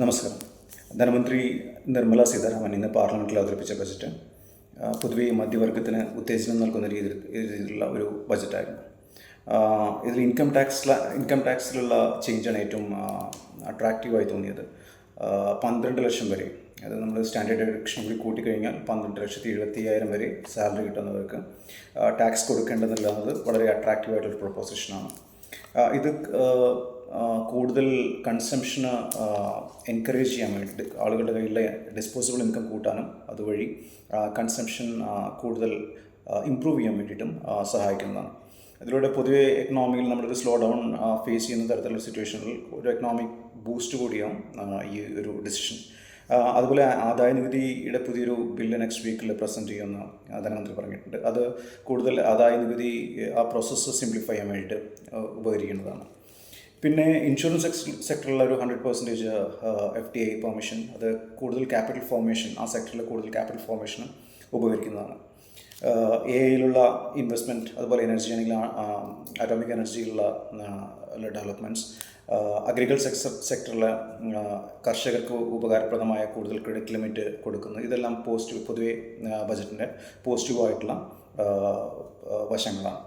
നമസ്കാരം. ധനമന്ത്രി നിർമ്മല സീതാരാമൻ ഇന്ന് പാർലമെന്റിൽ അവതരിപ്പിച്ച ബജറ്റ് പൊതുവേ മധ്യവർഗത്തിന് ഉത്തേജനം നൽകുന്ന രീതിയിൽ രീതിയിലുള്ള ഒരു ബജറ്റായിരുന്നു. ഇതിൽ ഇൻകം ടാക്സില ഇൻകം ടാക്സിലുള്ള ചേഞ്ചാണ് ഏറ്റവും അട്രാക്റ്റീവായി തോന്നിയത്. പന്ത്രണ്ട് ലക്ഷം വരെ അത് നമ്മൾ സ്റ്റാൻഡേർഡ് ഡിഡക്ഷൻ കൂടി കൂട്ടിക്കഴിഞ്ഞാൽ പന്ത്രണ്ട് ലക്ഷത്തി എഴുപത്തി അയ്യായിരം വരെ സാലറി കിട്ടുന്നവർക്ക് ടാക്സ് കൊടുക്കേണ്ടതില്ലാന്നത് വളരെ അട്രാക്റ്റീവായിട്ടുള്ള പ്രൊപ്പോസിഷനാണ് ഇത് കൂടുതൽ കൺസംഷന് എൻകറേജ് ചെയ്യാൻ വേണ്ടി ആളുകളുടെ കയ്യിലെ ഡിസ്പോസിബിൾ ഇൻകം കൂട്ടാനും അതുവഴി കൺസംഷൻ കൂടുതൽ ഇമ്പ്രൂവ് ചെയ്യാൻ വേണ്ടിയിട്ടും സഹായിക്കുന്നതാണ്. ഇതിലൂടെ പൊതുവെ എക്കണോമിയിൽ നമ്മളൊരു സ്ലോ ഡൗൺ ഫേസ് ചെയ്യുന്ന തരത്തിലുള്ള സിറ്റുവേഷനിൽ ഒരു എക്കണോമിക് ബൂസ്റ്റ് കൂടിയാവും ഈ ഒരു ഡിസിഷൻ അതുപോലെ ആദായ നികുതിയുടെ പുതിയൊരു ബില്ല് നെക്സ്റ്റ് വീക്കിൽ പ്രസന്റ് ചെയ്യുമെന്ന് ധനമന്ത്രി പറഞ്ഞിട്ടുണ്ട്. അത് കൂടുതൽ ആദായ നികുതി ആ പ്രോസസ്സ് സിംപ്ലിഫൈ ചെയ്യാൻ വേണ്ടിയിട്ട് ഉപകരിക്കേണ്ടതാണ്. പിന്നെ ഇൻഷുറൻസ് സെക്ടറിലുള്ള ഒരു hundred percentage F D I permission അത് കൂടുതൽ ക്യാപിറ്റൽ ഫോർമേഷൻ ആ സെക്ടറിൽ കൂടുതൽ ക്യാപിറ്റൽ ഫോർമേഷനും ഉപകരിക്കുന്നതാണ്. എ ഐയിലുള്ള ഇൻവെസ്റ്റ്മെന്റ് അതുപോലെ എനർജി ആണെങ്കിൽ അറ്റോമിക് എനർജിയിലുള്ള ഡെവലപ്മെന്റ്സ് അഗ്രികൾച്ചർ സെക്ടറിലെ കർഷകർക്ക് ഉപകാരപ്രദമായ കൂടുതൽ ക്രെഡിറ്റ് ലിമിറ്റ് കൊടുക്കുന്നു. ഇതെല്ലാം പോസിറ്റീവ് പൊതുവേ ബജറ്റിന്റെ പോസിറ്റീവായിട്ടുള്ള വശങ്ങളാണ്.